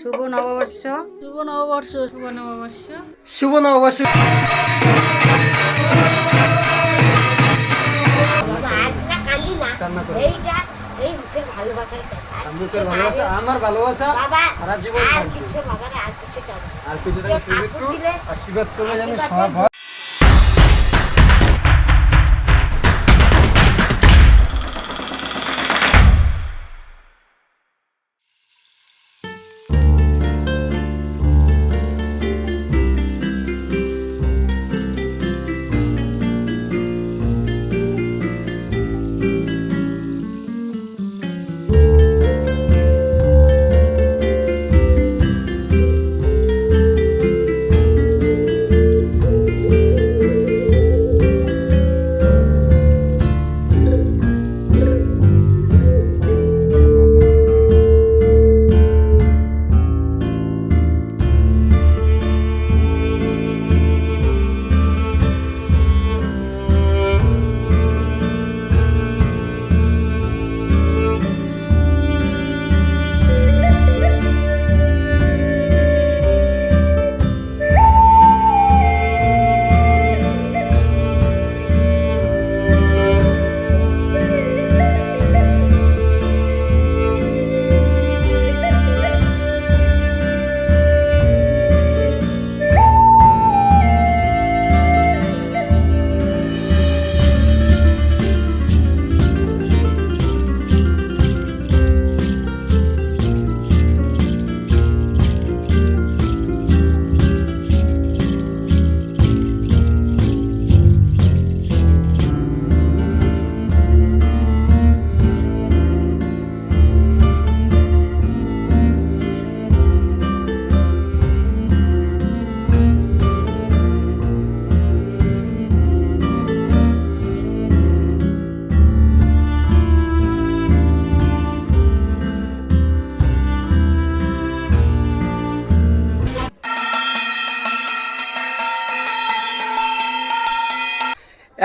শুভ নববর্ষ। শুভ নববর্ষ শুভ নববর্ষ। শুভ নববর্ষ। আমার ভালোবাসা বাবা সারা জীবন আর। কিছু আর কিছু আর টাকা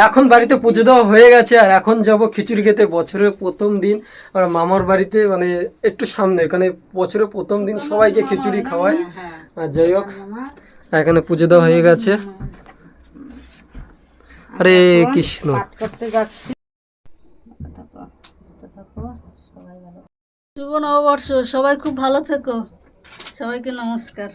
এখন বাড়িতে পুজো দেওয়া হয়ে গেছে, আর এখন যাব খিচুড়ি খেতে। বছরের প্রথম দিন মামার বাড়িতে মানে একটু সামনে, এখানে বছরের প্রথম দিন সবাইকে খিচুড়ি খাওয়ায়। আর যাই হোক, এখানে পুজো দেওয়া হয়ে গেছে। আরে কৃষ্ণ। শুভ নববর্ষ, সবাই খুব ভালো থেকো। সবাইকে নমস্কার।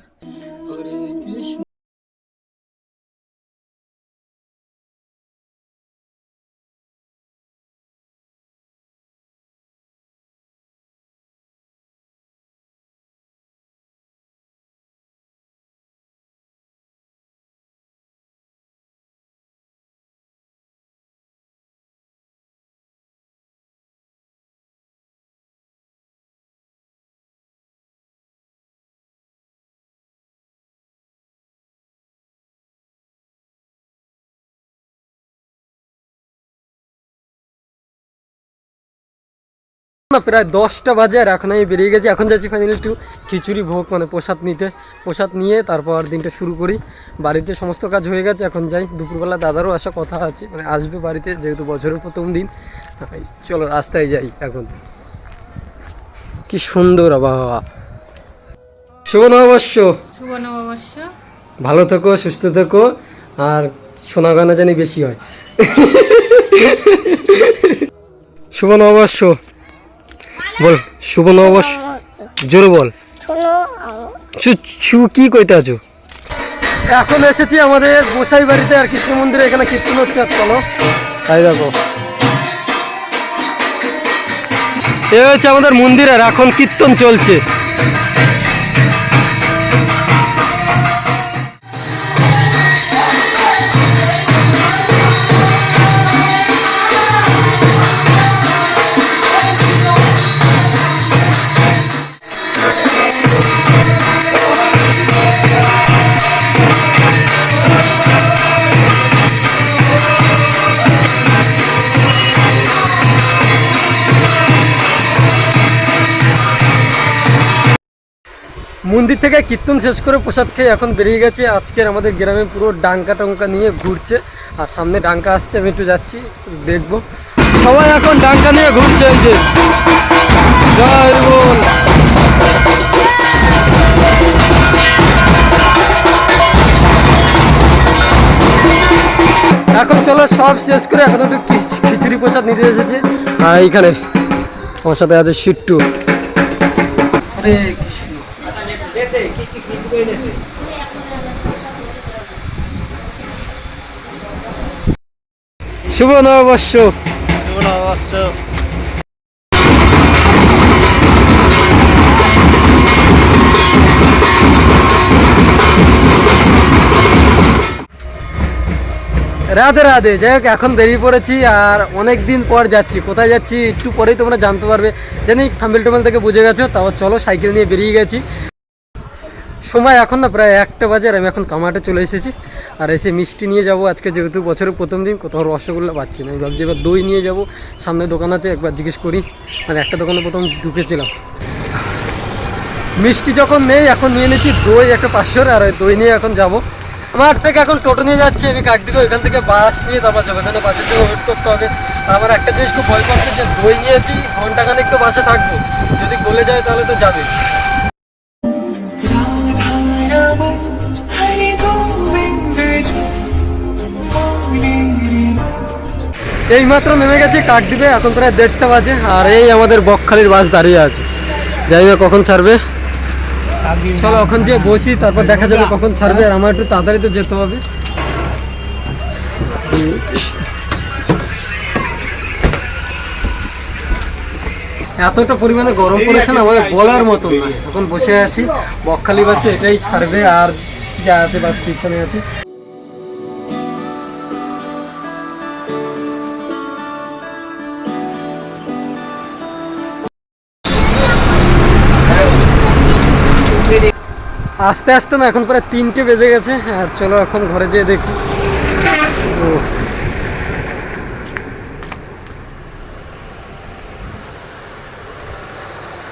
না প্রায় দশটা বাজে আর এখন আমি বেরিয়ে গেছি। এখন যাচ্ছি ফাইনালি একটু খিচুড়ি ভোগ মানে প্রসাদ নিতে। প্রসাদ নিয়ে তারপর দিনটা শুরু করি। বাড়িতে সমস্ত কাজ হয়ে গেছে এখন যাই। দুপুরবেলা দাদারও আসা কথা আছে মানে আসবে বাড়িতে যেহেতু বছরের প্রথম দিন। চলো রাস্তায় যাই এখন। কি সুন্দর আবহাওয়া। শুভ নববর্ষ। শুভ নববর্ষ। ভালো থেকো সুস্থ থেকো আর সোনা গানা জানি বেশি হয়। শুভ নববর্ষ। বল শুভ নববর্ষ। জোরে বল। কি কইতে আছো? এখন এসেছি আমাদের গোসাই বাড়িতে আর কৃষ্ণ মন্দিরে এখানে কীর্তন হচ্ছে আর চলো। তাই দেখো। এ হচ্ছে আমাদের মন্দিরের এখন কীর্তন চলছে। মন্দির থেকে কীর্তন শেষ করে প্রসাদ খেয়ে এখন বেরিয়ে গেছে। আজকের আমাদের গ্রামে পুরো ডাঙ্কা টঙ্কা নিয়ে ঘুরছে। আর সামনে ডাঙ্কা আসছে, আমি একটু যাচ্ছি, দেখব। সবাই এখন ডাঙ্কা নিয়ে ঘুরছে যে। বল। এখন চলো, সব শেষ করে এখন একটু খিচুড়ি প্রসাদ নিতে এসেছে। আর এইখানে আমার সাথে আছে সিট্টু। আরে কৃষ্ণ শুভ নববর্ষ। রাধে রাধে যাই হোক এখন বেরিয়ে পড়েছি আর অনেক দিন পর যাচ্ছি। কোথায় যাচ্ছি একটু পরেই তোমরা জানতে পারবে। জানি থাম্বেল টোমেল থেকে বুঝে গেছো তাও চলো সাইকেল নিয়ে বেরিয়ে গেছি। সময় এখন না, প্রায় একটা বাজে আর আমি এখন কামাটে চলে এসেছি। আর এসে মিষ্টি নিয়ে যাব আজকে, যেহেতু বছরের প্রথম দিন, কোথাও রসগোল্লা পাচ্ছি না। আমি ভাবছি এবার দই নিয়ে যাব। সামনে দোকান আছে, একবার জিজ্ঞেস করি। মানে একটা দোকানে প্রথম ঢুকেছিলাম। মিষ্টি যখন নেই, এখন নিয়ে নিয়েছি দই একটা পাঁচশোর, আর ওই দই নিয়ে এখন যাব। আমার থেকে এখন টোটো নিয়ে যাচ্ছি, আমি কাকদিকে ওইখান থেকে বাস নিয়ে, তারপর যাব এখানে বাসের জন্য ওয়েট করতে হবে। আর আমার একটা জিনিস খুব ভয় করছে যে দই নিয়েছি, ঘন্টাখানেক তো বাসে থাকব। যদি গলে যায় তাহলে তো যাবে। এই মাত্র নেমে গেছি দিবে এখন প্রায় দেড়টা বাজে আর এই আমাদের বকখালির বাস দাঁড়িয়ে আছে। যাই না কখন ছাড়বে? চলো এখন যে বসি তারপর দেখা যাবে কখন ছাড়বে আর আমার একটু তাড়াতাড়ি তো যেতে হবে। এতটা পরিমাণে গরম পড়েছে না আমাদের বলার মতো না। এখন বসে আছি বকখালি বাসে এটাই ছাড়বে আর যা আছে বাস পিছনে আছে। আস্তে আস্তে না, এখন প্রায় তিনটে বেজে গেছে, আর চলো এখন ঘরে যেয়ে দেখি।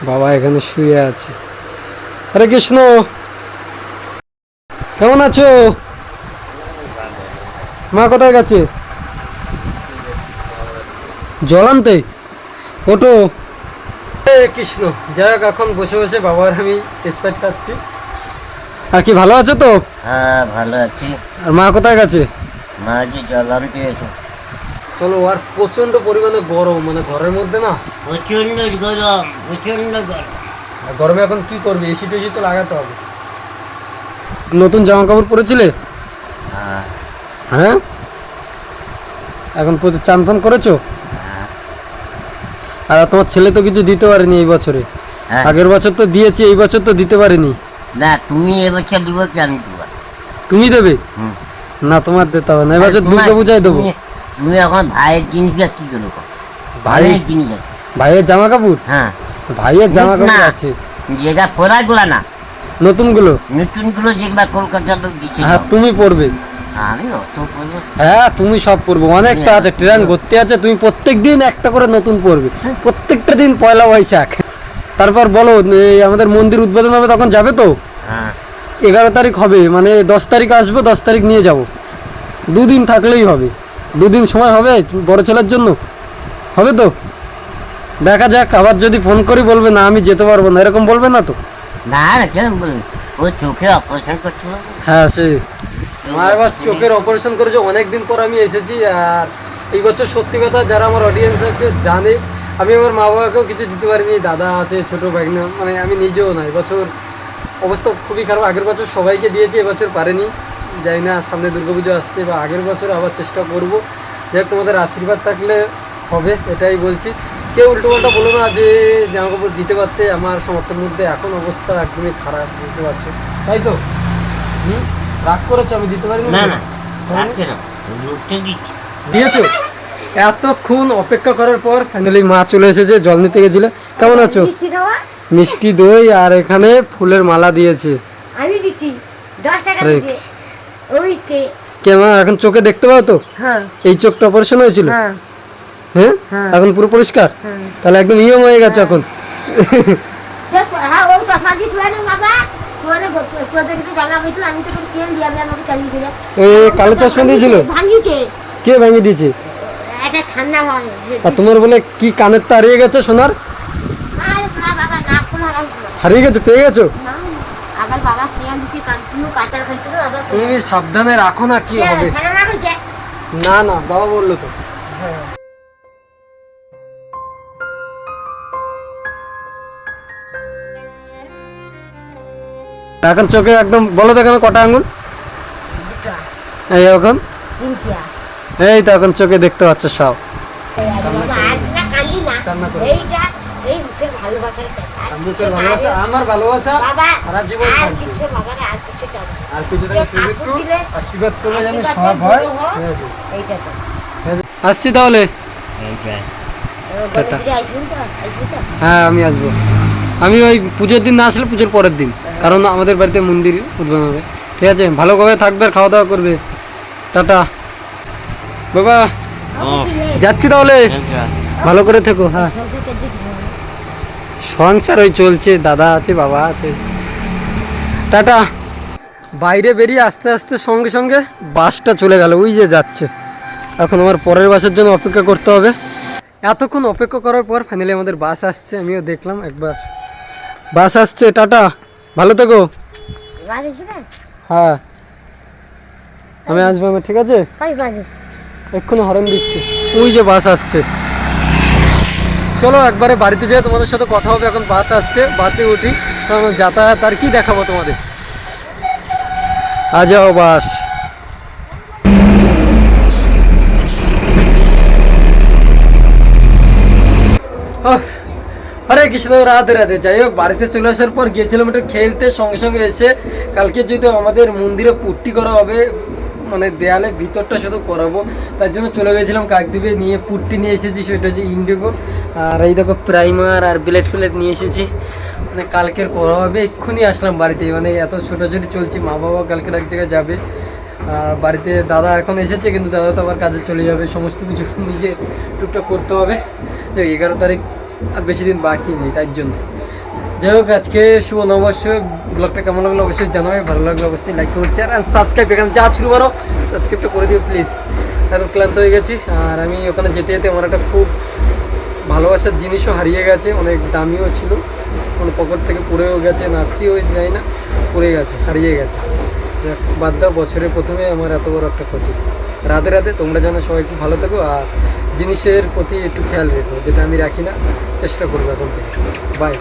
বাবা এখানে শুয়ে আছে। হরে কৃষ্ণ। কেমন আছো? মা কোথায় গেছে? জল আনতে? ওটো কৃষ্ণ। যাই হোক, এখন বসে বসে বাবার আমি স্প্রাইট খাচ্ছি। আর কি ভালো আছো তো? হ্যাঁ ভালো আছি। আর মা কোথায় গেছে? মাঝে জল আনতে গেছে। চলো আর প্রচণ্ড পরিমাণে গরম মানে ঘরের মধ্যে না? প্রচণ্ড গরম প্রচণ্ড গরম। আর গরমে এখন কি করবে? এসি টেসি তো লাগাতে হবে। নতুন জামা কাপড় পরেছিলে? হ্যাঁ। হ্যাঁ? এখন প্রচুর চান ফান করেছ? হ্যাঁ। আর তোমার ছেলে তো কিছু দিতে পারেনি এই বছরে। হ্যাঁ। আগের বছর তো দিয়েছি এই বছর তো দিতে পারেনি। না তুমি এবছর দিব কি আমি দিব। তুমি দেবে? না তোমার দিতে হবে না। এবছর তোমার- দুর্গা পূজায় দেবো। তুমি- এখন ভাইয়ের জিনিসটা কি ভাইয়ের জিনিস ভাইয়ের জামা কাপড় হ্যাঁ। ভাইয়ের জামা কাপড় আছে। যেটা পড়াগুলা না। নতুনগুলো? নতুনগুলো যেগুলা কলকাতা দিচ্ছে হ্যাঁ তুমি পড়বে আমি অত পড়ব হ্যাঁ তুমি সব পড়বে অনেকটা আছে ট্রেন ভর্তি আছে তুমি প্রত্যেক দিন একটা করে নতুন পড়বে প্রত্যেকটা দিন পয়লা বৈশাখ। তারপর বলো এই আমাদের মন্দির উদ্বোধন হবে তখন যাবে তো? হ্যাঁ। এগারো তারিখ হবে মানে দশ তারিখ আসব দশ তারিখ নিয়ে যাব। দুদিন থাকলেই হবে। দুদিন সময় হবে বড় ছেলের জন্য? হবে তো? দেখা যাক আবার যদি ফোন করি বলবে না আমি যেতে পারব না। এরকম বলবে না তো? না না কেন বলুন ও চোখে অপারেশন করছিল। হ্যাঁ সেই মা এবার চোখের অপারেশন করেছে অনেক দিন পর আমি এসেছি আর এই বছর সত্যি কথা যারা আমার অডিয়েন্স আছে জানে আমি আমার মা বাবাকেও কিছু দিতে পারিনি দাদা আছে ছোটো ভাগনা মানে আমি নিজেও না এবছর অবস্থা খুবই খারাপ আগের বছর সবাইকে দিয়েছি এবছর পারেনি যাই না সামনে দুর্গাপুজো আসছে বা আগের বছর আবার চেষ্টা করব যাই তোমাদের আশীর্বাদ থাকলে হবে এটাই বলছি। কেউ উল্টো পাল্টা বলো না যে জামা কাপড় দিতে পারতে আমার সমর্থের মধ্যে এখন অবস্থা একদমই খারাপ বুঝতে পারছ? তাই তো? হুম? রাগ করেছ আমি দিতে পারিনি? না দিয়েছ? এতক্ষণ অপেক্ষা করার পর ফাইনালি মা চলে এসেছে জল নিতে গেছিল। কেমন আছো? মিষ্টি দই আর এখানে ফুলের মালা দিয়েছে। আমি দিচ্ছি দশ টাকা আরে, দিতে। ওই কে কে মা এখন চোখে দেখতে পাও তো? হ্যাঁ। এই চোখটা অপারেশন হয়েছিল? হ্যাঁ। হ্যাঁ? এখন পুরো পরিষ্কার? তাহলে একদম নিয়ম হয়ে গেছে এখন। হ্যাঁ ও চশমা দিয়ে তুলে বাবা। তোরে তোদের কিছু জামা পেয়েছিল আমি তো কেন দিয়ে আমি আমাকে চালিয়ে দিলে এ কালো চশমা দিয়েছিল? কে ভাঙিয়ে দিয়েছে? একটা ঠান্ডা হয়। আর তোমার বলে কি কানের তো হারিয়ে গেছে সোনার? আরে বাবা না খোলা হারিয়ে গেছে পেয়ে গেছো? আবার বাবা কেন দিচ্ছে কান্তিনু কাতার খাইতে আবার তুমি সাবধানে রাখো না কি হবে? না না বাবা বলল তো। এখন চোখে একদম বলো তো কেন কটা আঙ্গুল? এই এখন? তিনটিয়া এই তো এখন চোখে দেখতে পাচ্ছ সব। আমার ভালোবাসা সারা জীবন আর কিছু আশীর্বাদ করলে যেন সব হয়। হয়। আসছি তাহলে? হ্যাঁ আমি আসব। আমি ওই পুজোর দিন না আসলে পুজোর পরের দিন কারণ আমাদের বাড়িতে মন্দির উদ্বোধন হবে। ঠিক আছে ভালোভাবে থাকবে খাওয়া দাওয়া করবে। টাটা। বাবা যাচ্ছি তাহলে। ভালো করে থেকো হ্যাঁ। সংসার ওই চলছে দাদা আছে বাবা আছে। টাটা। বাইরে বেরিয়ে আস্তে আস্তে সঙ্গে সঙ্গে বাসটা চলে গেল ওই যে যাচ্ছে। এখন আমার পরের বাসের জন্য অপেক্ষা করতে হবে। এতক্ষণ অপেক্ষা করার পর ফাইনালি আমাদের বাস আসছে আমিও দেখলাম একবার। বাস আসছে টাটা। ভালো থেকো। হ্যাঁ। আমি আসব না ঠিক আছে? এক্ষুনি হরেন দিচ্ছি। ওই যে বাস আসছে। চলো একবারে বাড়িতে যেয়ে তোমাদের সাথে কথা হবে, এখন বাস আসছে, বাসে উঠি যাতায়াত আর কি দেখাবো তোমাদের? আ যাও বাস। আরে কৃষ্ণ, রাধে রাধে। যাই হোক, বাড়িতে চলে আসার পর গিয়েছিলাম একটু খেলতে, সঙ্গে সঙ্গে এসে কালকে যদি আমাদের মন্দিরে পুট্টি করা হবে মানে দেয়ালে ভিতরটা শুধু করাবো। তার জন্য চলে গেছিলাম কাকদ্বীপে, নিয়ে পুট্টি নিয়ে এসেছি, সেটা হচ্ছে ইন্ডিগো আর এই দেখো প্রাইমার আর ব্লেড ফ্লেট নিয়ে এসেছি। মানে কালকের করা হবে, এক্ষুনি আসলাম বাড়িতে। মানে এত ছোটাছুটি চলছে মা বাবা কালকের এক জায়গায় যাবে। আর বাড়িতে দাদা এখন এসেছে, কিন্তু দাদা তো আবার কাজে চলে যাবে। সমস্ত কিছু নিজে টুকটাক করতে হবে। এগারো তারিখ আর বেশি দিন বাকি নেই, তার জন্য। যাই হোক আজকে শুভ নববর্ষ। ব্লগটা কেমন লাগল অবশ্যই জানাবে ভালো লাগল অবশ্যই লাইক করছি আর সাবস্ক্রাইব এখানে যা শুরু করো সাবস্ক্রাইবটা করে দিও প্লিজ এত ক্লান্ত হয়ে গেছি আর আমি ওখানে যেতে যেতে আমার একটা খুব ভালোবাসার জিনিসও হারিয়ে গেছে অনেক দামিও ছিল কোনো পকেট থেকে পড়েও গেছে না কি হয়ে যায় না পড়ে গেছে হারিয়ে গেছে। যাক, বাদ দাও বছরের প্রথমে আমার এত বড় একটা ক্ষতি। রাতে রাতে তোমরা যেন সবাই খুব ভালো থাকো আর জিনিসের প্রতি একটু খেয়াল রেখো যেটা আমি রাখি না চেষ্টা করব এখন থেকে। বাই